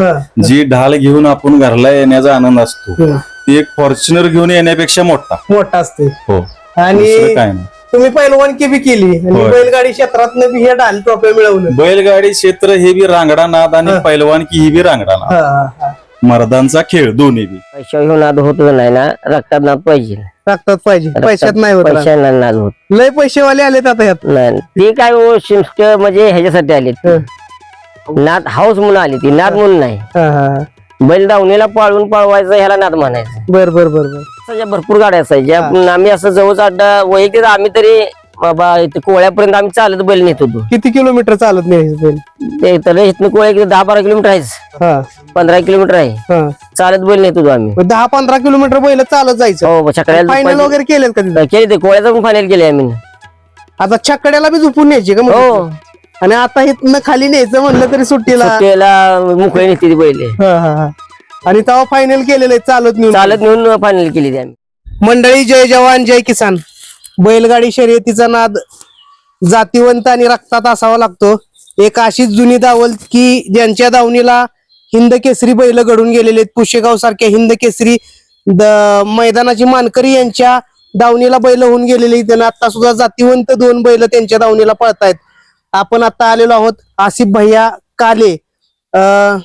जी ढाल घेऊन आपण घरला येण्याचा आनंद असतो. ती एक फॉर्च्युनर घेऊन येण्यापेक्षा मोठा. मोठा असते. हो. आणि काय नाही. तुम्ही पहिलवानकी बी केली आणि होय. बैलगाडी क्षेत्रात बी हे ढाल ट्रॉफी मिळवलं. बैलगाडी क्षेत्र हे बी रांगडा नाद आणि पैलवान की ही बी रांगडा नाद हा, हा, हा. मर्दांचा खेळ दोन्ही बी. पैशावर नाद होत नाही ना रक्तात नाद पाहिजे. रक्तात पाहिजे. पैशात नाही होत राव. पैशाला नाद होत. लय पैसेवाले आलेत आता ह्यात. नाही ते काय ओ शिष्ट म्हणजे ह्याच्यासाठी आले नाद हाऊस म्हणून आली ती नाद म्हणून नाही. हा, हा. बैल दावणीला पाळून पळवायचं ह्याला नाद म्हणायचं. बर बर बर बर. भरपूर गाड्या असायच्या. पण आम्ही असं जवळ अड्डा वैयक्तिक आम्ही तरी बाबा इथे कोळ्यापर्यंत आम्ही चालत बैल नेत होतो. किती किलोमीटर चालत नाही बैल? ते तर इथनं कोळ्या किती दहा बारा किलोमीटर आहेच. हा. पंधरा किलोमीटर आहे. हा. चालत बैल नेत होतो आम्ही. मग दहा पंधरा किलोमीटर बैल चालत जायचं. हो फायनल सकाळी वगैरे केलेत का तिथं? केले ते कोळ्याचं पण फायनल केले आम्ही. आता छकड्याला बी झोपून न्यायचे का मग? हो. आणि आता इथनं खाली न्यायचं म्हणलं तरी सुट्टीला. सुट्टीला मुकळे नेते ती हा, हा, हा. आणि तेव्हा फायनल केलेलं आहे चालत नेऊन. चालत नेऊन फायनल केली ती आम्ही. मंडळी जय जवान जय किसान. बैलगाडी शर्यतीचा नाद जातीवंत आणि रक्तात असावा लागतो. एक अशीच जुनी दावल की ज्यांच्या दावणीला हिंद केसरी बैल घडून गेलेले आहेत. पुशेगाव सारख्या हिंद केसरी द- मैदानाची मानकरी यांच्या दावणीला बैल होऊन गेलेले आहेत. आणि आता सुद्धा जातीवंत दोन बैल त्यांच्या दावणीला पळतायत. आपण आता आलेलो आहोत आसिफ भैया काले. अं,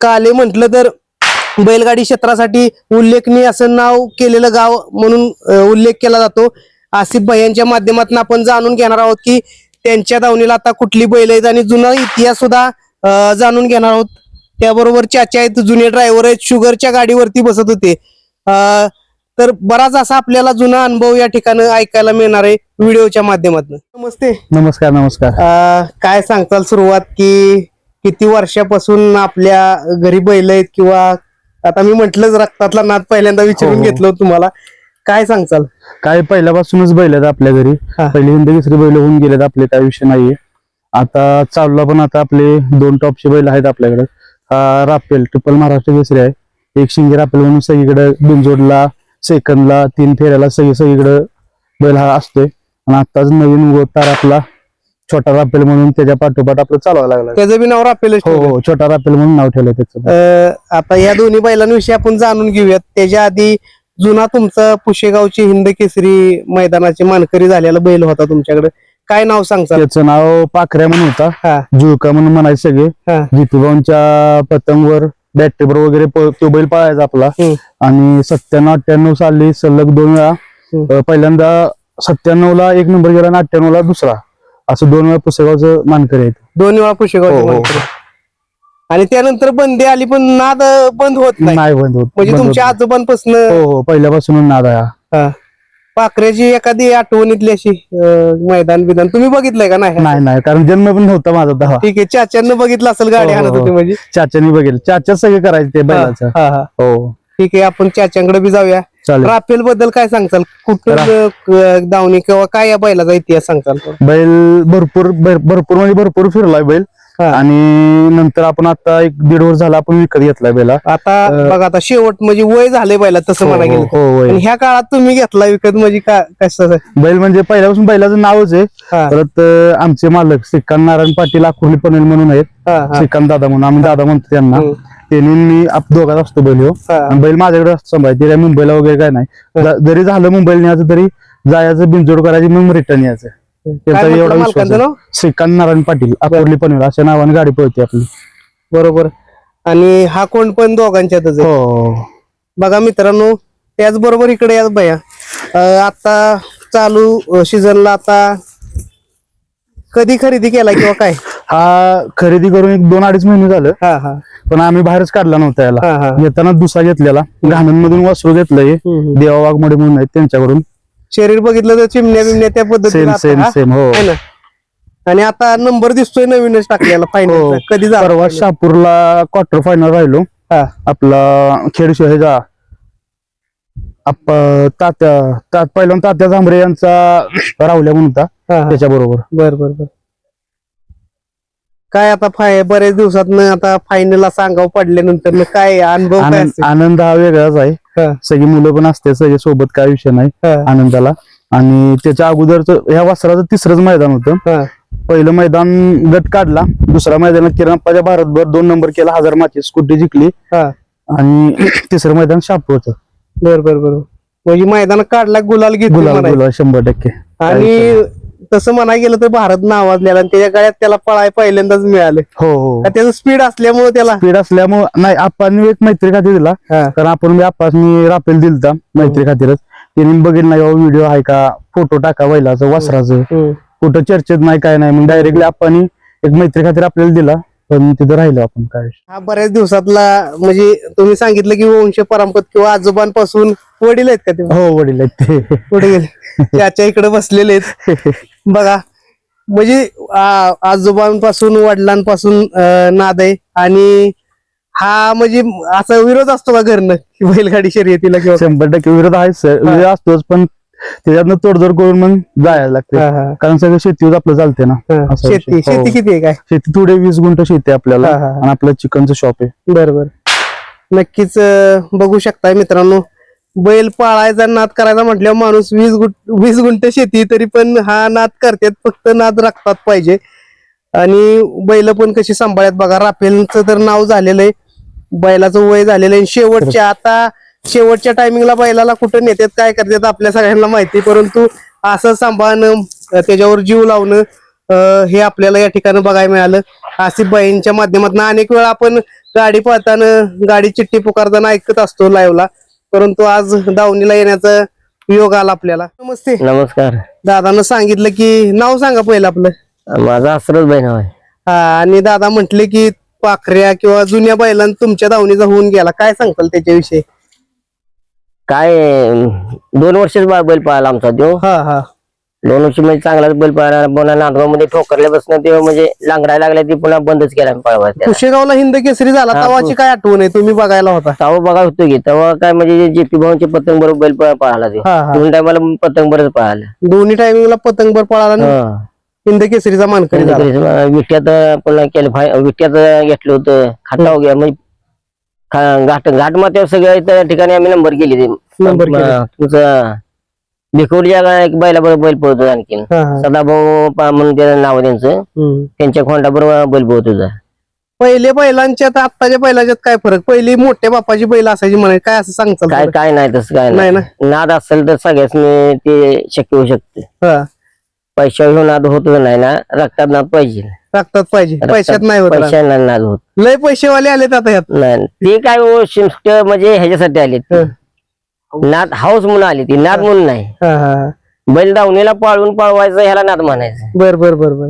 काले म्हटलं तर बैलगाडी क्षेत्रासाठी उल्लेखनीय असं नाव केलेलं गाव म्हणून उल्लेख केला जातो. आसिफ भैयांच्या माध्यमातून आपण जाणून घेणार आहोत की त्यांच्या दावणीला आता कुठली बैल आहेत आणि जुना इतिहास सुद्धा जाणून घेणार आहोत. त्याबरोबर चाचा आहेत जुने ड्रायव्हर आहेत शुगरच्या गाडीवरती बसत होते. अं तर बराच असा आपल्याला जुना अनुभव या ठिकाणी ऐकायला मिळणार आहे व्हिडिओच्या माध्यमातून. नमस्ते. नमस्कार नमस्कार. अ, काय सांगताल सुरुवात की किती वर्षापासून आपल्या घरी बैल आहेत किंवा आता मी म्हंटलच रक्तातला नाद पहिल्यांदा विचारून हो, हो. घेतलं होतं तुम्हाला. काय सांगताल? काय पहिल्यापासूनच बैल आहेत आपल्या घरी. हा. पहिले हिंद केसरी बैल होऊन गेलेत आपले काय विषय नाहीये. आता चालूला पण आता आपले दोन टॉपचे बैल आहेत आपल्याकडे. हा रापेल ट्रिपल महाराष्ट्र केसरी आहे. एक शिंगे रापेल म्हणून सगळीकडे बिनजोडला सेकंदला तीन फेऱ्याला सगळी सगळीकडे बैल हा असतोय. आणि आताच नवीन उगवतार आपला छोटा रापेल म्हणून त्याच्या पाठोपाठ आपलं चालवायला लागला त्याचं बी नाव रापेलच हो. हो छोटा रापेल म्हणून नाव ठेवलंय त्याचं. आता या दोन्ही बैलांविषयी आपण जाणून घेऊयात. त्याच्या आधी जुना तुमचा पुशेगावची हिंद केसरी मैदानाची मानकरी झालेला बैल होता तुमच्याकडे. काय नाव सांगताल त्याचं नाव पाखऱ्या म्हणून होता. हा. जुळका म्हणून म्हणायचे सगळे. हा. जितूभाऊंच्या पतंगवर बॅटरीवर वगैरे तो बैल पळायचा आपला. आणि सत्त्याण्णव अठ्ठ्याण्णव साली सलग दोन वेळा पहिल्यांदा सत्त्याण्णव ला एक नंबर गेला आणि अठ्ठ्याण्णव ला दुसरा. असं दोन वेळा पुस्तकाचं मानकरी आहेत. दोन वेळा पुशेगावची हो, हो. आणि त्यानंतर बंदी आली पण नाद बंद होत नाही. बंद होत. म्हणजे तुमच्या. आजोबांपासून हो हो. पहिल्यापासून नाद आहे. पाखऱ्याची एखादी आठवणीतली अशी अं, मैदान बिदान तुम्ही बघितलंय का नाही? नाही नाही कारण जन्म पण नव्हता माझा तेव्हा. ठीक आहे चाच्यानं बघितलं असेल गाडी हो, हो, आणत होती हो. म्हणजे. चाच्यानी बघेल चाच्या सगळे करायचे ते बैलाचं. हा, हा. हो. ठीक आहे आपण चाच्यांकडे बी जाऊया. चालेल. राफेल बद्दल काय सांगताल? कुठून अं, दावणी किंवा काय या बैलाचा इतिहास सांगताल? बैल भरपूर भर- भरपूर म्हणजे भरपूर फिरलाय बैल. हा. आणि नंतर आपण आता एक दीड वर्ष झाला आपण विकत घेतलाय बैला. आता बघा आता शेवट म्हणजे वय झालंय बैला तसं हो, म्हणा हो, गेलं हो. आणि ह्या काळात तुम्ही घेतला विकत म्हणजे का कसं? बैल म्हणजे पहिल्यापासून बैलाचं नावच आहे. हा, परत अं, आमचे मालक श्रीकांत नारायण पाटील अकोली पनवेल म्हणून आहेत. हा, हा, श्रीकांत दादा म्हणून आम्ही दादा म्हणतो त्यांना. हम्म. त्यांनी मी आप- दोघात असतो बैल ह्यो हा. आणि बैल माझ्याकडे असतो सांभाळ ते काय मुंबईला वगैरे काय नाही. ज- जरी झालं मुंबईला न्यायचं तरी जायचं बिनजोड करायची मग रिटर्न यायचं. त्यांचा एवढा विश्वास मालकांचं आहे. नाव? श्रीकांत नारायण पाटील अकोली पनवेल अशा नावाने गाडी पळते आपली. बरोबर. आणि हा कोण पण दोघांच्यातच आहे. हो. बघा मित्रांनो त्याचबरोबर इकडे या भैया अं, आता चालू सीझनला आता कधी खरेदी केला किंवा काय? हा खरेदी करून एक दोन अडीच महिने झालं. हा हा. पण आम्ही बाहेरच काढला नव्हता याला. हा हा. येताना दुसरा घेतलेला. घाणमधून वासरू घेतलंय. हम्म, हम्म. देवा वाघमोडे म्हणून आहेत त्यांच्याकडून. शरीर बघितलं तर चिमण्या बिमण्या त्या सेम पद्धतीने सेम आता, सेम हो? हा? है ना? आणि आता नंबर दिसतोय नवीनच टाकलेला हो. फायनल कधी झाला? परवा final? शहापूरला क्वार्टर फायनल राहिलो. हा. आपला खेड ह्याचा आप तात्या तात पहिल्यांदा तात्या झांबरे यांचा राहुल्या म्हणून होता. हा, हा. त्याच्या बरोबर बर बर बर. काय आता फाय बऱ्याच दिवसात आता फायनल असा अंगावर पडल्यानंतर काय अनुभव काय आनंद असेल? आनंद हा वेगळाच आहे. हा, सगळी मुलं पण असते सगळे सोबत काय विषय नाही हा, आनंदाला. आणि त्याच्या अगोदरच ह्या वासराचं तिसरंच मैदान होतं. हा. पहिलं मैदान गट काढला दुसऱ्या मैदानात किरणप्पाच्या भारतभर दोन नंबर केला हजार माची स्कूटी जिंकली. हा. आणि तिसरं मैदान शापूरचं बर बर बर. म्हणजे मैदान काढला गुलाल घेतली गुलाल म्हणायचं. गुलाल शंभर टक्के. आणि तसं म्हणाय गेलं तर भारत नावाजलेला आणि त्याच्या गळ्यात त्याला पळाय पहिल्यांदाच मिळालं. हो हो. त्याचं स्पीड असल्यामुळे त्याला? स्पीड असल्यामुळे नाही आपण एक मैत्री खाती दिला. हा. कारण आपण मी आपासनी राफेल दिलता मैत्री खातीरच. त्यांनी बघितलं नाही व्हिडिओ आहे का? फोटो टाका बैलाचं वासराचं हम्म. कुठं चर्चेत नाही काय नाही. मग डायरेक्टली आपण एक मैत्री खातीर आपल्याला दिला. पण तिथं राहिलो आपण काय हा बऱ्याच दिवसातला म्हणजे तुम्ही सांगितलं की वंश परंपत किंवा आजोबांपासून वडील आहेत का ते? हो वडील आहेत ते. पुढे गेले त्याच्या इकडे बसलेले आहेत. बघा म्हणजे आ- आजोबांपासून वडिलांपासून अं, नाद आहे. आणि हा म्हणजे असा विरोध असतो का घरनं? की बैलगाडी शर्यतीला किंवा शंभर टक्के विरोध आहे सर. विरोध असतोच पण त्याच्यातनं तोडजोड करून मग जायला लागते. हा, हा, कारण सगळं शेतीवर आपलं चालते ना. हा. असा शेती विषय. शेती हो. किती आहे काय? शेती थोडे वीस गुंठ शेती आहे आपल्याला. हा, हा, हा. आणि आपलं चिकनचं शॉप आहे. बरोबर. नक्कीच अं, बघू शकताय मित्रांनो. बैल पाळायचा नाद करायचा म्हटल्यावर माणूस वीस गुंठ वीस गुंठ शेती तरी पण हा नाद करतात फक्त नाद राखतात पाहिजे. आणि बैल पण कशी सांभाळत बघा राफेलचं तर नाव झालेलं आहे बैलाचं वय झालेलं आहे शेवटच्या आता शेवटच्या टायमिंगला बैलाला कुठं नेतात काय करतात आपल्या सगळ्यांना माहिती परंतु असं सांभाळणं त्याच्यावर जीव लावणं हे आपल्याला या ठिकाणी बघायला मिळालं. आसिफ बाईंच्या माध्यमातून अनेक वेळा आपण गाडी पळताना गाडी चिठ्ठी पुकारताना ऐकत असतो लाईव्हला परंतु आज दावणीला येण्याचा योग आला आपल्याला. नमस्ते. नमस्कार. दादानं सांगितलं की नाव सांगा पहिलं आपलं. माझा असरच बहीण आहे हा आणि दादा म्हटले की पाखऱ्या किंवा जुन्या बैलां तुमच्या दावणीचा होऊन गेला. काय सांगताल त्याच्याविषयी? काय अं, दोन वर्षच बा- बैल पळाला आमचा तो. हा हा. दोन वर्ष म्हणजे चांगलाच बैल पळाला. पुन्हा नांदगावमध्ये ठोकरल्यापासून ते म्हणजे लांगडायला लागला ती पुन्हा बंदच केला पळवा कुशेगावला हिंद केसरी झाला हा, तवाची काय आठवण आहे? तुम्ही बघायला होता. तेव्हा बघा होतो की तेव्हा काय म्हणजे जेपी भाऊचे पतंग बरोबर बैल पळ- पळाला ते. हा हा. दोन टायमाला पतंग बरंच पळाला. दोन्ही टायमिंगला पतंगभर पळाला आणि हा. हिंद केसरीचा मानकरी झाला. विट्यात पुन्हा केलं फाय विट्यात घेतलं होतं. खाटाव घ्या म्हणजे खा- घाट घाट माथ्यावर सगळ्या त्या ठिकाणी आम्ही नंबर केली ते. नंबर केले. तुमचं भिकवडीच्या एक बैला बरोबर बैल पळतो आणखीन. हा, हा. सदाभाऊ पा- म्हणून त्याचं नाव आहे त्यांचं. हम्म. त्यांच्या खोंडा बरोबर बैल पळत होता पहिले बैलांच्यात आत्ताच्या बैलांच्यात काय फरक? पहिली मोठ्या बापाची बैल असायची म्हणे. काय असं सांगचाल काय? काय नाही तसं काय नाही नाही. नाद असेल तर सगळ्याच ते शक्य होऊ शकते. हा, पैशावर नाद होत नाही ना रक्तात नाद पाहिजे. रक्तात पाहिजे. रक्तात पैशात नाही होत राव. पैशाला नाद होत. लय पैसेवाले आलेत आता यात नाही ते काय शिष्ट म्हणजे ह्याच्यासाठी आले हं. नाद हाऊस म्हणून आली ती नाद म्हणून नाही हा, हा, हा. बैल दावणीला पाळून पळवायचं ह्याला नाद म्हणायचं बर बर बर बर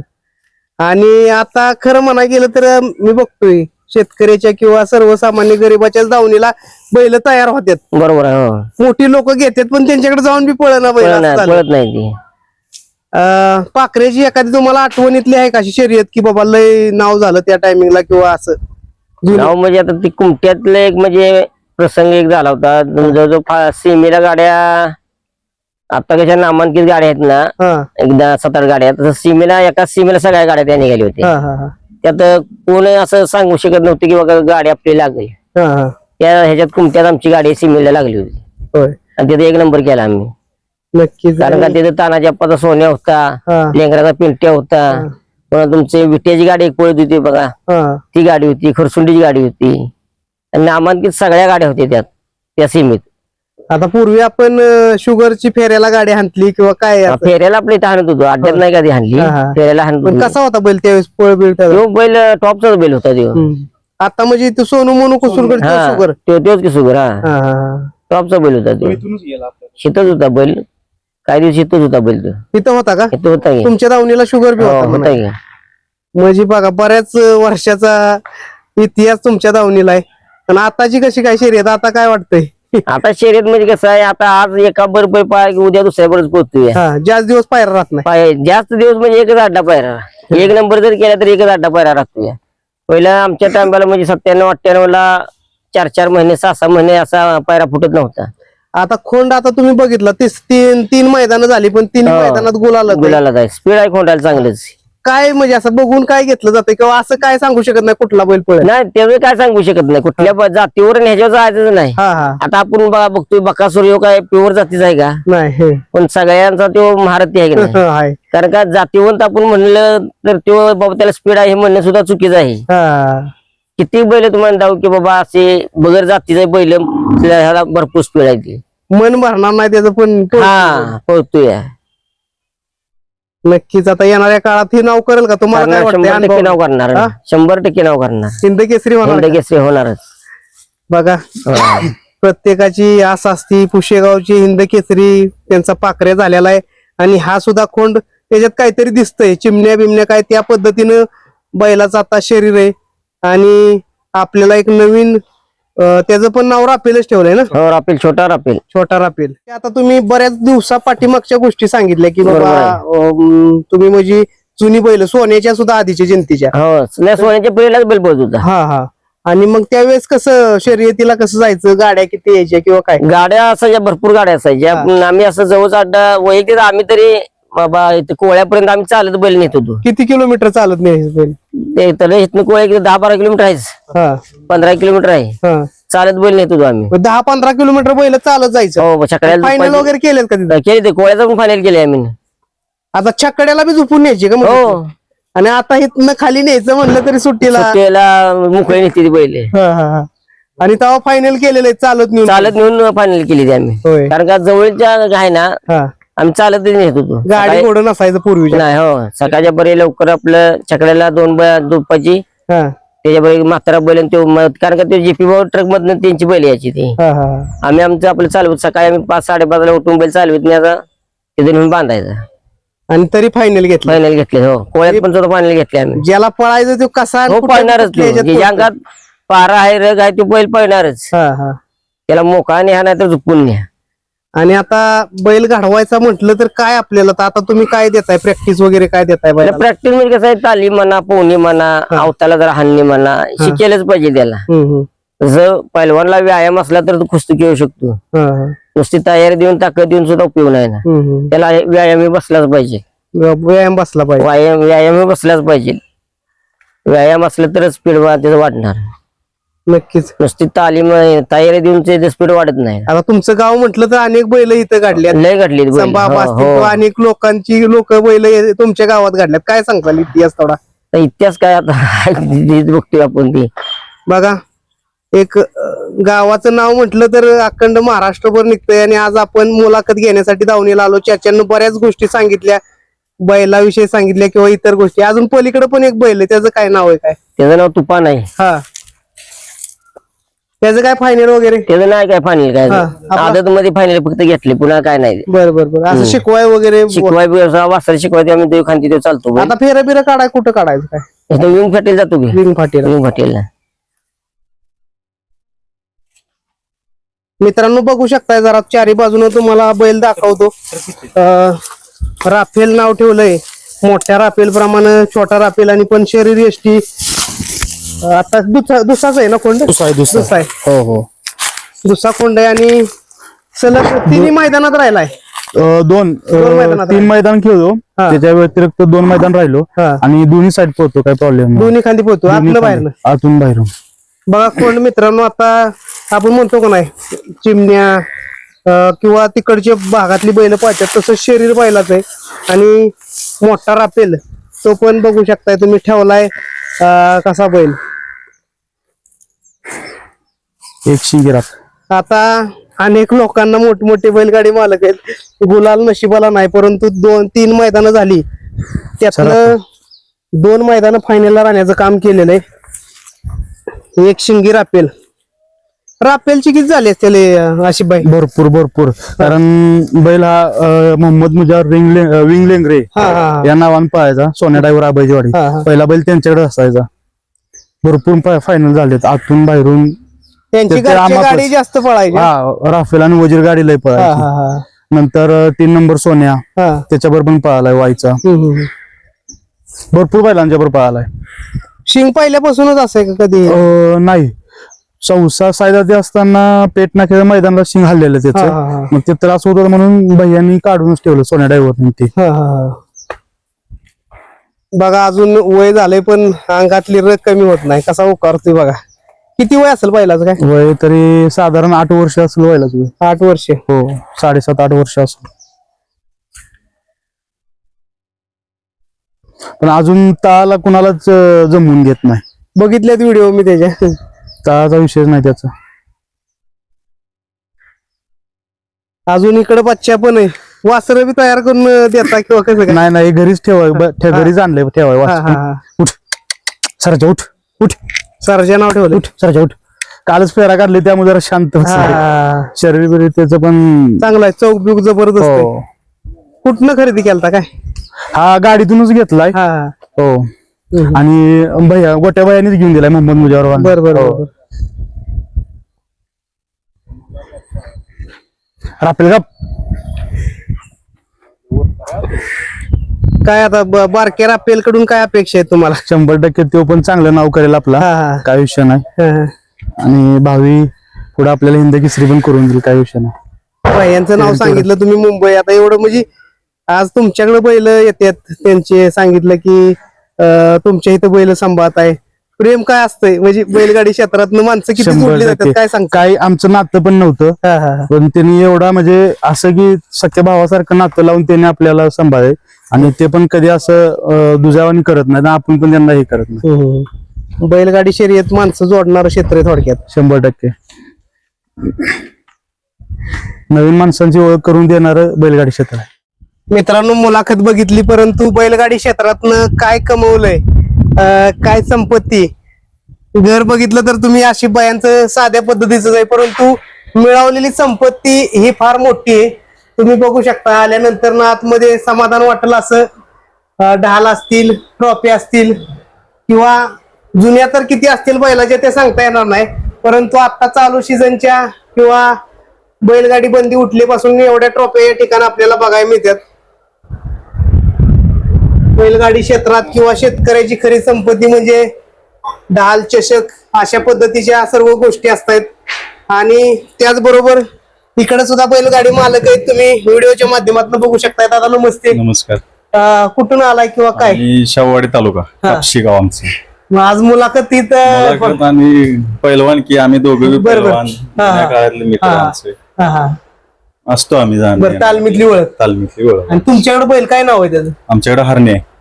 आणि आता खरं म्हणाय गेलं तर मी बघतोय शेतकऱ्याच्या किंवा सर्वसामान्य गरिबाच्याच दावणीला बैल तयार होतात बरोबर आहे, हो. मोठी लोक घेतात पण त्यांच्याकडे जाऊन बी पळना बैल पळत असं नाही झालं. पळत नाही ती अं, पाखरेची एखादी तुम्हाला आठवणीतली आहे का अशी शर्यत की बाबा लय नाव झालं त्या टायमिंगला किंवा असं जुनं? नाव म्हणजे आता ती कुमट्यातलं एक म्हणजे प्रसंग एक झाला होता. जवळजवळ सीमेला गाड्या आता कशा नामांकित गाड्या आहेत ना एकदा सात आठ गाड्या तसं सीमेला एका सीमेला सगळ्या गाड्या त्या निघाली होती हा हा हा. त्यात कोण असं सांगू शकत नव्हते की बाबा गाडी आपली लागली. त्या ह्याच्यात कुमट्यात आमची गाडी सीमेला लागली होती. आणि तिथे एक नंबर केला आम्ही. नक्कीच. कारण का तिथे तानाजी अप्पाचा सोन्या होता लेंगराचा पिंट्या होता. पुन्हा तुमची विट्याची गाडी एक पळत होती बघा. ती गाडी होती खरसुंडीची गाडी होती. आणि नामांकित सगळ्या गाड्या होत्या त्यात त्या सीमेत. आता पूर्वी आपण अं, शुगरची फेऱ्याला गाडी हाणली किंवा काय असं. फेऱ्याला आपली इथं आणत होतो. अड्ड्यात नाही कधी हाणली. हा, हा. फेऱ्याला हाणत पण होतो. कसा होता बैल त्यावेळेस? पळ बिळ त्याचा? तो बैल टॉपचाच बैल होता तो. हम्म. आता म्हणजे तो सोनू मोनू कुसूर हा शुगर? तो तोच की सुगर हा. हा हा हा. टॉपचा बैल होता तो. शेतच होता बैल. काही दिवस शेतच होता बैल तो. तिथं होता का? शेत होता की. तुमच्या दावणीला शुगर बी हो, होता होता म्हणा. की. म्हणजे बघा बऱ्याच वर्षाचा इतिहास तुमच्या दावणीला आहे. आणि आताची कशी काय शर्यत? आता काय वाटतंय? आता शर्यत म्हणजे कसं आहे आता आज एका बरोबर पाय की उद्या दुसऱ्या बरोबर पोहोचतोय. हा जास्त दिवस पायरा राहत नाही. पाय जास्त दिवस म्हणजे एकच अड्डा पायरा एक नंबर जर केला तर एकच अड्डा पायरा राहतोय. पहिला आमच्या टायमाला म्हणजे सत्त्याण्णव अठ्ठ्याण्णव ला चार चार महिने सहा सहा महिने असा पायरा फुटत नव्हता. आता खोंड आता तुम्ही बघितलं तीस तीन तीन मैदानं झाली पण तीन हो. मैदानात गुलाल गुलाला जाय स्पीड आहे खोंडाला चांगलंच. काय म्हणजे असं बघून काय घेतलं जातं किंवा असं काय सांगू शकत नाही कुठला बैल पळेल? नाही त्यावेळी काय सांगू शकत नाही. कुठल्या ब- जातीवर आणि ह्याच्यावर जायचं नाही. हा हा. आता आपण बघा बघतोय बकासूर ह्यो काय प्युअर जातीचा आहे का? नाही हे. पण सगळ्यांचा तो महारथी आहे की नाही? आहे. कारण का जातीवंत आपण म्हणलं तर तो बाबा त्याला स्पीड आहे हे म्हणणं सुद्धा चुकीचं आहे. हा. किती बैल तुम्हाला जाऊ की बाबा असे बगर जातीचे बैल ह्याला भरपूर स्पीड आहे ती? मन भरणार नाही त्याचं पण हा पळतोय. नक्कीच. आता येणाऱ्या काळात हे नाव करेल का? तुम्हाला काय करणार वाटतं शंभर टक्के नाव अनुभव? करणार? शंभर टक्के नाव करणार. हिंद केसरी होणार हिंद का? केसरी होणारच. बघा. हा. प्रत्येकाची आस असती पुशेगावची हिंद केसरी त्यांचा पाखऱ्या झालेला आहे. आणि हा सुद्धा खोंड त्याच्यात काहीतरी दिसतंय. चिमण्या बिमण्या काय त्या पद्धतीनं बैलाचं आता शरीर आहे. आणि आपल्याला एक नवीन त्याचं पण नाव रापेलच ठेवलंय ना? हो रापेल छोटा रापेल छोटा रापेल आता तुम्ही बऱ्याच दिवसा पाठीमागच्या गोष्टी सांगितल्या की बाबा अं, तुम्ही म्हणजे जुनी बैल सोन्याच्या सुद्धा आधीच्या जयंतीच्या हो सोन्याच्या पिढीलाच बैल पळत होता. हा हा. आणि मग त्यावेळेस कसं शर्यतीला कसं जायचं? गाड्या किती यायच्या किंवा काय? गाड्या असायच्या भरपूर गाड्या असायच्या. हा. पण आम्ही असं जवळ अड्डा वैयक्तिक आम्ही तरी बाबा इथे कोळ्यापर्यंत आम्ही चालत बैल नेत होतो. किती किलोमीटर चालत नाही बैल? ते तर इथनं कोळ्या दहा बारा किलोमीटर आहेच. हा. पंधरा किलोमीटर आहे. हा. चालत बैल नेत होतो आम्ही. मग दहा पंधरा किलोमीटर बैल चालत जायचं. हो फायनल वगैरे केलेत का तिथं? केले ते कोळ्याचं पण फायनल केले आम्ही. आता छकड्याला बी झोपून न्यायची का मग? हो. आणि आता इथनं खाली न्यायचं म्हणलं तरी सुट्टीला सुट्टीला मोकळे नेते ती बैल. हा, हा, हा. आणि तेव्हा फायनल केलेलं आहे चालत नेऊन. चालत नेऊन फायनल केली ती आम्ही. होय. कारण का जवळच्या आहे ना हा. आम्ही चालत नेत होतो गाडी सकाळी- नसायचं पूर्वीच्या. नाही हो. सकाळच्या बरे लवकर आपलं छकड्याला दोन ब- दुपाची हा. त्याच्या बरे म्हातारा बैल आणि तो म- कारण का ते जीपी ट्रक मधनं त्यांची बैल यायची ती. हा हा. हा. आम्ही आमचं आपलं चालवत सकाळी आम्ही पाच साडेपाचला उठून बैल चालवत न्यायचा तिथे नेऊन बांधायचा. आणि तरी फायनल घेतलं. फायनल घेतले हो. कोळ्यात पण सुद्धा फायनल घेतले आम्ही. ज्याला पळायचं तो कसा हो पळणारच तो. ज्याच्या. अंगात पारा आहे रग आहे तो बैल पळणारच. हा हा. त्याला मोका न्या नाही तर झुकून न्या आणि आता बैल घडवायचा म्हटलं तर काय आपल्याला? तर आता तुम्ही काय देताय? प्रॅक्टिस वगैरे काय देताय? प्रॅक्टिस म्हणजे कसं आहे तालीम म्हणा पोहणी म्हणा अवताला जरा हाणणी म्हणा शिकेलच पाहिजे त्याला. जसं पैलवानला व्यायाम असला तर तो कुस्ती खेळू शकतो. नुसती तयारी देऊन ताकद देऊन सुद्धा उपयोग नाही ना. त्याला व्यायाम बसलाच पाहिजे. व्यायाम बसला पाहिजे. व्यायाम व्यायाम बसलाच पाहिजे. व्यायाम असला तरच स्पीड त्याचं वाढणार. नक्कीच. नुसती तालीम तयारी देऊन ते स्पीड वाढत नाही. आता तुमचं गाव म्हटलं तर अनेक बैल इथं काढल्यात लय घडली ती बैल. संभाब हो, असतील हो. किंवा अनेक लोकांची लोक बैल तुमच्या गावात काढल्यात काय सांगताल इतिहास थोडा? तर इतिहास काय आता? तीच बघतोय आपण ती. बघा एक अं, गावाचं नाव म्हटलं तर अखंड महाराष्ट्रभर निघतंय आणि आज आपण मुलाखत घेण्यासाठी दावणीला आलो. चाच्यानं बऱ्याच गोष्टी सांगितल्या बैलाविषयी सांगितल्या किंवा इतर गोष्टी. अजून पलीकडे पण एक बैल आहे. त्याचं काय नाव आहे काय? त्याचं नाव तुफान आहे. हा. त्याचं काय फायनल वगैरे? त्याचं नाही काय फायनल काय हा, आपला- आदत मध्ये फायनल फक्त घेतले पुन्हा काय नाही. बर बर बर. असं शिकवाय वगैरे शिकवाय वासर शिकवायचे आम्ही देव खांती चालतो. आता फेरा बिरा काढाय कुठं काढायचं काय? इथं विंग फाटेल जातो की. विंग फाटीला. विंग फाटेल मित्रांनो बघू शकताय जरा चारी बाजूने तुम्हाला बैल दाखवतो. अं, राफेल नाव ठेवलंय. मोठ्या राफेल प्रमाणे छोटा राफेल आणि पण शरीर एसटी आता दुसरा दुसराच आहे ना कोंड? दुसरा आहे, आहे. हो हो. दुसरा कोंड आहे आणि सलग तिन्ही मैदानात राहिलाय. अं, दोन अं, मैदानात तीन मैदान खेळलो. हा. त्याच्या व्यतिरिक्त दोन मैदान राहिलो. हा. आणि दोन्ही साईड पोहतो काय प्रॉब्लेम दोन्ही खांदी पोहतो आतलं बाहेरनं. आतून बाहेरून. बघा कोण मित्रांनो आता आपण म्हणतो का नाही चिमण्या अं, किंवा तिकडच्या भागातली बैल पाहतात तसं शरीर बैलाच आहे. आणि मोठा रापेल तो पण बघू शकताय तुम्ही ठेवलाय. कसा बैल? एक शिंगिरात आता अनेक लोकांना मोठमोठे बैलगाडी मालक आहेत. गुलाल नशिबाला नाही परंतु दोन तीन मैदानं झाली. त्यातलं दोन मैदानं फायनलला राहण्याचं काम केलेलं आहे. एक शिंगी रापेल. रापेलची किती झाली त्याला अशी बाई भरपूर भरपूर. कारण बैल हा अं, मोहम्मद मुजार रिंग विंग लेंगरे. हा हा. हा. या नावाने पळायचा सोन्या डायव्हर आबाईजीवाडी हा, हा. पहिला बैल त्यांच्याकडे असायचा. भरपूर फायनल झालेत. आतून बाहेरून त्यांची ते- ते घरची आम्हापास- गाडी जास्त पळायची. हा हा राफेल आणि वजीर गाडी लय हा पळायची. हा नंतर अं, तीन नंबर सोन्या. हा. त्याच्याबरोबर पण पळालाय वाईचा. हम्म, हम्म. भरपूर बैलांच्या बरोबर पळालाय. शिंग पहिल्यापासूनच असं का कधी? अं, नाही. चौसा सायदाती असताना पेट नाक्याच्या मैदानाला शिंग हल्लेलं त्याचं. मग ते त्रास होत होता म्हणून भैयांनी काढूनच ठेवलं सोन्या ड्रायव्हरनी ते. बघा अजून वय झालंय पण अंगातली रग कमी होत नाही. कसा उकारतोय बघा. किती वय असेल पहिलाच काय? वय तरी साधारण आठ वर्ष असेल व्हायला वय. आठ वर्ष. हो साडेसात आठ वर्ष असेल. पण अजून ताला कुणालाच जमवून घेत नाही. बघितल्यात व्हिडिओ मी त्याच्या ताचा विषयच नाही त्याचा अजून इकडे बच्चा पण आहे वासर बी तयार करून देता किंवा कसं काय नाही नाही घरीच ठेवाय ठे- हा. घरीच आणलंय ठेवाय हा. हा, हा. उठ सरजा उठ उठ सरच्या नाव ठेवलं उठ सरजा उठ कालच फेरा काढली त्यामुळे जरा शांत बसलाय. हा. शरीर बिरीर त्याचं पण चांगला आहे चौक बिक जबरदस्त आहे. हो कुठनं खरेदी केलता काय हा गाडीतूनच घेतलाय हा हो हम्म. आणि भैया गोट्या भैयानेच घेऊन दिलाय मोहम्मद मुजावर बर बर बर. रापेल का काय आता ब- बारक्या रापेल कडून काय अपेक्षा आहे तुम्हाला? शंभर टक्के तो पण चांगलं नाव करेल आपला. हा हा. काय विषय नाही. हा, हा. आणि भावी पुढे आपल्याला हिंद केसरी पण करून देईल काय विषय नाही. बाई, यांचं नाव सांगितलं तुम्ही मुंबई. आता एवढं म्हणजे आज तुमच्याकडे बैल येतात त्यांचे सांगितलं की अं, तुमच्या इथं बैल सांभाळत आहे प्रेम काय असतंय? म्हणजे बैलगाडी क्षेत्रात माणसं किती शंभर जोडली जातात. काय सांगता? काही आमचं नातं पण नव्हतं. हा, हा, हा. पण त्यांनी एवढा म्हणजे असं की सख्या भावासारखं नातं लावून त्यांनी आपल्याला सांभाळे आणि ते पण कधी असं अं, दुजावानी करत नाही आणि आपण पण त्यांना हे करत नाही. हम्म. बैलगाडी शर्यत माणसं जोडणार क्षेत्र आहे थोडक्यात. शंभर टक्के. नवीन माणसांची ओळख करून देणार बैलगाडी क्षेत्र आहे. मित्रांनो मुलाखत बघितली परंतु बैलगाडी क्षेत्रातनं काय कमवलंय? अं, काय संपत्ती? घर बघितलं तर तुम्ही अशी बयांचं साध्या पद्धतीचं आहे परंतु मिळवलेली संपत्ती ही फार मोठी आहे. तुम्ही बघू शकता आल्यानंतर ना आतमध्ये समाधान वाटेल असं अं, ढाल असतील ट्रॉफी असतील किंवा जुन्या तर किती असतील बैलाच्या ते सांगता येणार नाही परंतु आता चालू सीझनच्या किंवा बैलगाडी बंदी उठल्यापासून एवढ्या ट्रॉफी या ठिकाणी आपल्याला बघायला मिळतात. बैलगाडी क्षेत्रात किंवा शेतकऱ्याची खरी संपत्ती म्हणजे ढाल चषक अशा पद्धतीच्या सर्व गोष्टी असतात. आणि त्याचबरोबर इकडे सुद्धा बैलगाडी मालक आहेत. तुम्ही व्हिडिओच्या माध्यमातून बघू शकताय. दादा नमस्ते. नमस्कार. अं, कुठून आलाय किंवा काय? आणि शाहूवाडी तालुका कापशी गाव आमचं. मग आज मुलाखतीत अं, मुलाखत आणि पैलवान की आम्ही दोघे बी बरं, बरं. पैलवान. हा, हा. जुन्या काळातले मित्र हा. आमचे. हा, हा. असतो आम्ही जाण बरं तालमीतली ओळख. तालमीतली ओळख. आणि तुमच्याकडे बैल काय नाव आहे त्याचं? आमच्याकडे हरणे आहे.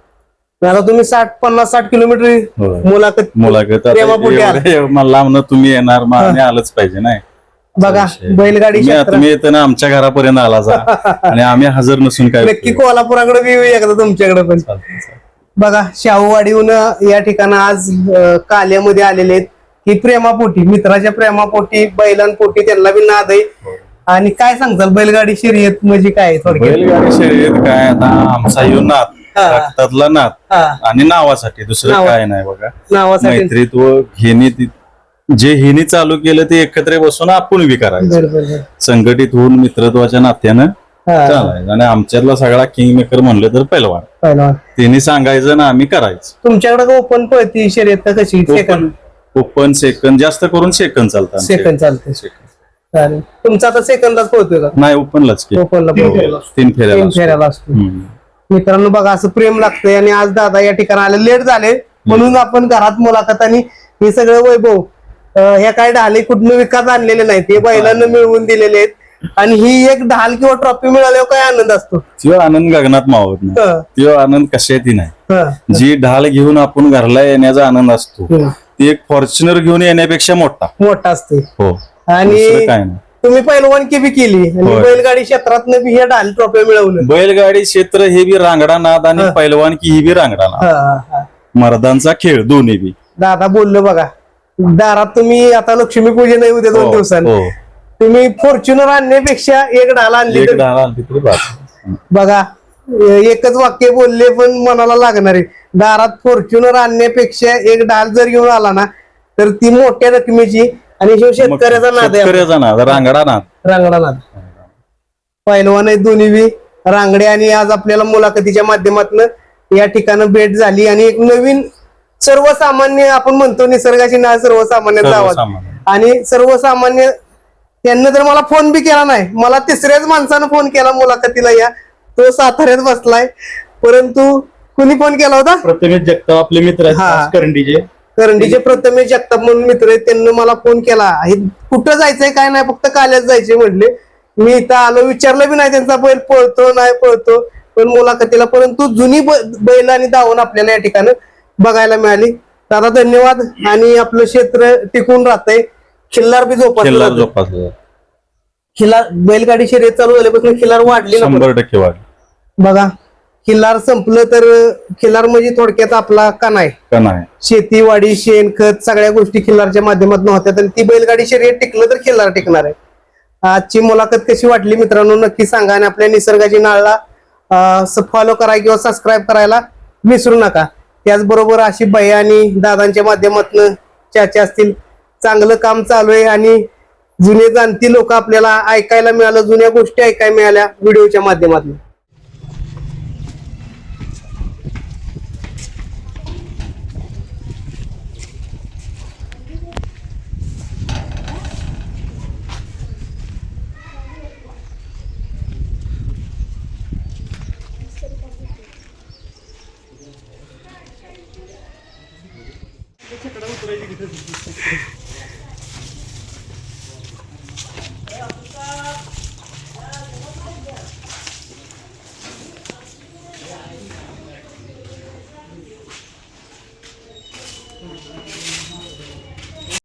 आता तुम्ही साठ पन्नास साठ किलोमीटर. मुलाखत मुलाखत प्रेमापोटी आला. मला लांबनं तुम्ही येणार मग आलंच पाहिजे नाही बघा. बैलगाडी तुम्ही येताना आमच्या घरापर्यंत आला जा आणि आम्ही हजर नसून काय नक्की कोल्हापुराकडे बी एकदा तुमच्याकडे पण. बघा शाहूवाडीहून या ठिकाणी आज काल्यामध्ये आलेले आहेत ही प्रेमापोटी मित्राच्या प्रेमापोटी बैलांपोटी त्यांना बी नाद आहे आणि काय सांगताल बैलगाडी शर्यत म्हणजे काय बैलगाडी शर्यत काय आता आमचा यो नाद. रक्तातला हा. आणि नावासाठी दुसरं काय नाही बघा. नावासाठी. मैत्रीत्व ती- जे हेनी चालू केलं ते एकत्र बसून आपण बी करायचं. बरं, बरं, बरं. संघटित होऊन मित्रत्वाच्या नात्यानं हा, चालायचं. आणि आमच्यातला सगळा किंग मेकर म्हणलं तर पहिलवान पहिलवान. त्यांनी सांगायचं ना आम्ही करायचं. तुमच्याकडे ओपन पळती शर्यत कशी? ओपन सेकंद जास्त करून सेकंद चालतात. सेकंद चालते तुमचा आता सेकंदाच पळतोय का? नाही ओपनलाच ओपनला पळतोय तीन फेऱ्याला तीन असतो. मित्रांनो बघा असं प्रेम लागतंय आणि आज दादा या ठिकाणी आले. लेट झाले. म्हणून आपण घरात मुलाखत आणि हे सगळं वैभव ह्या काय ढाले कुठनं विकत आणलेले नाहीत. हे बैलांना मिळवून दिलेले आहेत. आणि ही एक ढाल किंवा ट्रॉफी मिळाल्यावर काय आनंद असतो? त्यो आनंद गगनात मावत नाही. हं, त्यो आनंद कशातही नाही. हं, जी ढाल घेऊन आपण घरला येण्याचा आनंद असतो हं. ती एक फॉर्च्युनर घेऊन येण्यापेक्षा मोठा. मोठा असते हो. आणि काय नाही. तुम्ही पहिलवानकी बी केली. आणि होय. बैलगाडी क्षेत्रात बी हे ढाल ट्रॉफी मिळवलं. बैलगाडी क्षेत्र हे बी रांगडा नाद आणि पैलवान की ही बी रांगडा नाद. हं, हं, हं. मर्दांचा खेळ दोन्ही बी. दादा बोललो बघा. दारात तुम्ही आता लक्ष्मीपूजन आहे उद्या दोन हो, दिवसांनी हो. तुम्ही फॉर्च्युनर आणण्यापेक्षा एक ढाल आणली एक तर. ढाल आली तरी बास. बघा ए- एकच वाक्य बोलले पण मनाला लागणार आहे. दारात फॉर्च्युनर आणण्यापेक्षा एक ढाल जर घेऊन आला ना तर ती मोठ्या रकमेची आणि शिव शेतकऱ्याचा नाद आहे शेतकऱ्याचा नाद रांगडा नाद. रांगडा नाद. पहिलवान आहेत दोन्ही बी. रांगडे आणि आज आपल्याला मुलाखतीच्या माध्यमातून या ठिकाणी भेट झाली आणि एक नवीन सर्वसामान्य आपण म्हणतो निसर्गाची नाळ सर्वसामान्यांचा आवाज सर्वसामान्य. आणि सर्वसामान्य त्यांना जर मला फोन बी केला नाही. मला तिसऱ्याच माणसानं फोन केला मुलाखतीला या. तो साताऱ्यात बसलाय. परंतु कुणी फोन केला होता? प्रथमेश जगताप आपले मित्र हा. करंडीचे करंडीचे प्रथमेश जगताप म्हणून मित्र आहेत त्यांनी मला फोन केला. हे कुठं जायचंय काय नाही फक्त काल्याच जायचे म्हटले. मी इथं आलो विचारलं बी नाही त्यांचा बैल पळतो नाही पळतो. पण मुलाखतीला परंतु जुनी बैल आणि दावण आपल्याला या ठिकाणी बघायला मिळाली. दादा धन्यवाद. आणि आपलं क्षेत्र टिकून राहतंय. खिल्लार बी जोपासलं खिल्लार बैलगाडी शर्यत चालू झाल्यापासून खिल्लार वाढली ना बघा. खिल्लार संपलं तर खिल्लार म्हणजे थोडक्यात आपला कणाय का नाही शेतीवाडी शेणखत सगळ्या गोष्टी खिल्लारच्या माध्यमातून होत्या. आणि ती बैलगाडी शर्यत टिकलं तर खिल्लार टिकणार आहे. आजची मुलाखत कशी वाटली मित्रांनो नक्की सांगा आणि आपल्या निसर्गाची नाळला फॉलो करा किंवा सबस्क्राईब करायला विसरू नका. त्याचबरोबर अशी बाई आणि दादांच्या माध्यमातून चर्चा असतील चांगलं काम चालू आहे आणि जुने जाणती लोक आपल्याला ऐकायला मिळालं जुन्या गोष्टी ऐकायला मिळाल्या व्हिडिओच्या माध्यमातून.